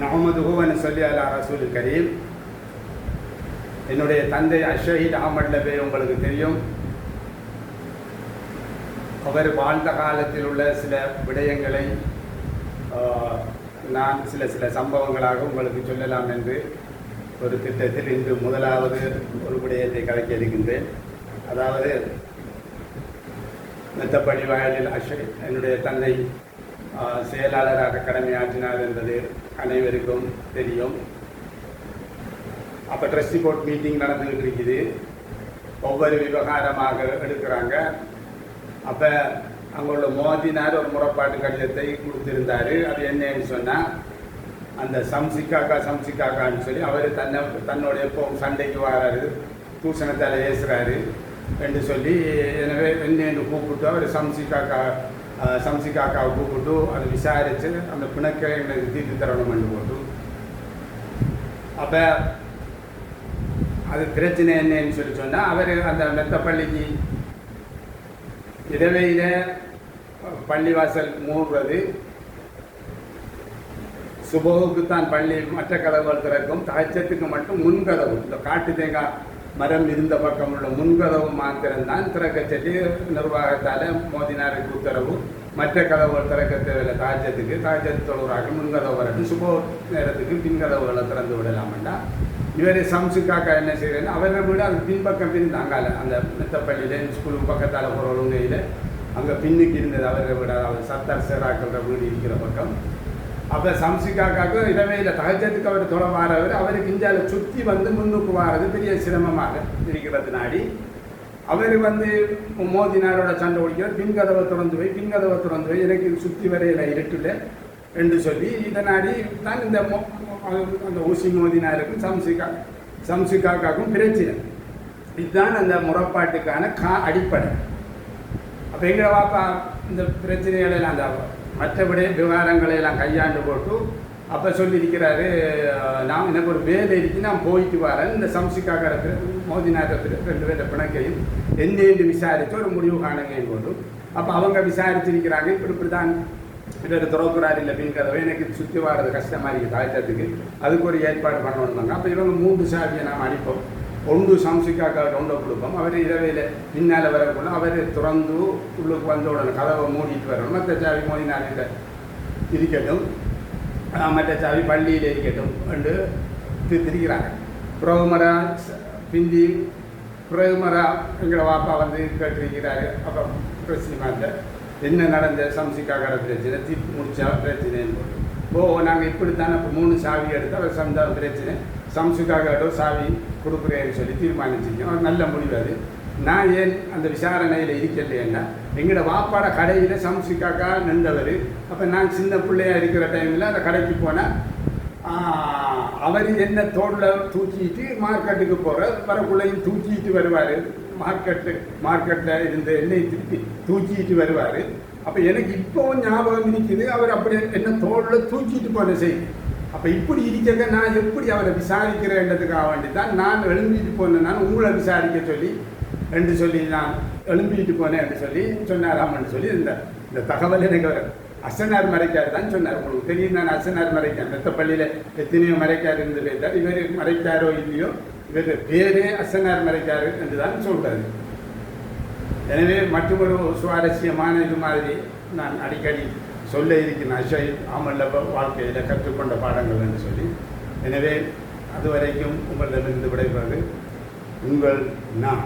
நஹமதுஹு சொல்லி அல்லா ரசூல் கரீம். என்னுடைய தந்தை அஷஹீத் அகமது நபி உங்களுக்கு தெரியும். அவர் வாழ்ந்த காலத்தில் உள்ள சில விடயங்களை நான் சில சில சம்பவங்களாக உங்களுக்கு சொல்லலாம் என்று ஒரு திட்டத்தில் இன்று முதலாவது ஒரு விடயத்தை கலக்கி இருக்கின்றேன். அதாவது மெத்தப்படி வாயிலில் அஷய் என்னுடைய தந்தை செயலாளராக கடமையாற்றினார் என்பது அனைவருக்கும் தெரியும். அப்போ ட்ரஸ்டி போர்ட் மீட்டிங் நடந்துகிட்டு இருக்குது ஒவ்வொரு விவகாரமாக எடுக்கிறாங்க. அப்போ அங்குள்ள மோதினார் ஒரு முறைப்பாட்டு கடிதத்தை கொடுத்திருந்தார். அது என்னன்னு சொன்னால் அந்த சம்சிக்காக்கா சம்சிக்காக்கான்னு சொல்லி அவர் தன்னை தன்னோட எப்போ சண்டைக்கு வராரு. தூசணத்தால் ஏசுகிறாரு என்று சொல்லி எனவே என்னென்னு கூப்பிட்டு அவர் சம்சிக்காக்கா அஹ், சம்சிக்காக்காவை கூப்பிட்டு அதை விசாரித்து அந்த பிணக்கை தீர்த்து தரணும் பண்ணி போட்டு அப்போ அது பிரச்சனை என்னன்னு சொல்லி சொன்னால் அவர் அந்த மெத்தப்பள்ளிக்கு இடவையில் பள்ளிவாசல் மூடுறது சுபோவுக்கு தான் பள்ளி மற்ற கதவுகள் திறக்கும் தகச்சத்துக்கு மட்டும் முன்கதவு இந்த காட்டு தேங்காய் மரம் இருந்த பக்கம் உள்ள முன்கதவு மாத்திரம்தான் திறக்க சொல்லி நிர்வாகத்தால் மோதினாருக்கு உத்தரவு. மற்ற கதவுகள் திறக்க தேவையில்லை. தாஜத்துக்கு தாஜத்து தொழுறாக முன்கதவு வரட்டும். சுப நேரத்துக்கு பின்கதவுகளை திறந்து விடலாம்டா இவர் சம்சுக்காக்கா என்ன செய்யறேன்னு அவரை விட அது பின்பக்கம் பின்தாங்கால அந்த மெத்தப்பள்ளியில் ஸ்கூலுக்கு பக்கத்தால் போகிற ஒழுங்கையில் அங்கே பின்னுக்கு இருந்தது அவரை விட. அவர் சத்தார் சேராக்கிற வீடு இருக்கிற பக்கம். அப்போ சம்சிகாக்காக்கு இரவையில் தகஜத்துக்கு அவர் தொலை வாரவர் அவருக்கு இந்தியாவில் சுற்றி வந்து முன்னுக்கு வாரது பெரிய சிரமமாக இருக்கிறது நாடி. அவர் வந்து மோதினாரோட சண்டை ஒழிக்கிறார் பின்கதவை திறந்து போய் பின்கதவை திறந்து போய் எனக்கு சுற்றி வரையில் இருட்டுல என்று சொல்லி இதை நாடி தான் இந்த மோ- அந்த ஊசி மோதினாருக்கும் சம்சிகா சம்சிகாக்காக்கும் பிரச்சனை. இதுதான் அந்த முறப்பாட்டுக்கான கா அடிப்படை. அப்போ எங்களை வாப்பா இந்த பிரச்சனைகளெல்லாம் அந்த மற்றபடி விவகாரங்களை எல்லாம் கையாண்டு போட்டு அப்போ சொல்லியிருக்கிறாரு நாம் நான் எனக்கு ஒரு வேலை இருக்கு நான் போயிட்டு வரேன். இந்த சம்சிக்காக்கிற மோதினார் ரெண்டு பேர் பிணக்கையும் என்னென்று விசாரித்து ஒரு முடிவு காணுங்கன்னு போட்டு அப்போ அவங்க விசாரிச்சிருக்கிறாங்க. இப்படி இப்படி தான் இவர் துறக்கிறார் இல்லை பின்கதவை எனக்கு சுற்றி வர்றது கஷ்டமாக இருக்குது தாய்த்தத்துக்கு. அதுக்கு ஒரு ஏற்பாடு பண்ணணும்னாங்க அப்போ இவங்க மூன்று சாவியை நாம் அடிப்போம். ஒன்று சம்சிக்காக்கா ஒன்றை கொடுப்போம். அவர் இரவையில் பின்னால் வரக்குள்ள அவர் திறந்து உள்ளுக்கு வந்த உடனே கதவை மூடிட்டு வரணும். மற்ற சாவி மோதி நாளில் இருக்கட்டும். மற்ற சாவி பள்ளியில் இருக்கட்டும் என்று திருத்திருக்கிறாங்க திரிக்கிறாங்க புரோகுமரா ச- பிந்தி புரோகுமரா எங்களை வாப்பா வந்து கேட்டிருக்கிறாரு. அப்புறம் பிரச்சனை என்ன நடந்த சம்சிக்காக்கார பிரச்சனை? தீர்ப்பு முடிச்சா பிரச்சனைன்னு போட்டு. ஓ நாங்கள் இப்படித்தானே இப்போ மூணு சாவி எடுத்து அவர் சந்தா பிரச்சனை. சம்சுக்காகட்டும் சாவி கொடுக்குறேன்னு சொல்லி தீர்மானிச்சிருக்கோம். அது நல்ல முடிவு அது. நான் ஏன் அந்த விசாரணையில் இருக்கலைன்னா எங்களோட வாப்பாட கடையில் சம்சுக்காக்கா நின்றவர். அப்போ நான் சின்ன பிள்ளையா இருக்கிற டைமில் அந்த கடைக்கு போனேன் அவர் என்ன தோளில் தூக்கிட்டு மார்க்கெட்டுக்கு போகிற வரக்குள்ளையும் தூக்கிட்டு வருவார். மார்க்கெட்டு மார்க்கெட்டில் இருந்து எண்ணெய் திருப்பி தூக்கிட்டு வருவார். அப்போ எனக்கு இப்போவும் ஞாபகம் இருக்குது அவர் அப்படி என்ன தோளில் தூக்கிட்டு போன செய்தி. அப்போ இப்படி இருக்க நான் எப்படி அவரை விசாரிக்கிறேன்றதுக்காக வேண்டி தான் நான் எழும்பிட்டு போனேன். நான் உங்களை விசாரிக்க சொல்லி என்று சொல்லி நான் எழும்பிட்டு போனேன் என்று சொல்லி சொன்னாராமன்னு சொல்லி இந்த இந்த தகவல் எனக்கு அவர் அசனார் மறைக்கார் தான் சொன்னார். உங்களுக்கு தெரியும் நான் அசனார் மறைக்கார். மெத்தப்பள்ளியில் எத்தனையோ மறைக்கார் இருந்து வைத்தார் இவர் மறைக்காரோ இல்லையோ இவர் பேரே அசனார் மறைக்காரு என்று தான் சொல்கிறாரு எனவே மற்றொரு சுவாரஸ்யமான இது மாதிரி நான் அடிக்கடி சொல்ல இருக்கிற அஷை ஆமல்ல வாழ்க்கையில் கற்றுக்கொண்ட பாடங்கள் என்று சொல்லி. எனவே அதுவரைக்கும் உங்களிடமிருந்து விடைபெறுவது உங்கள் நான்.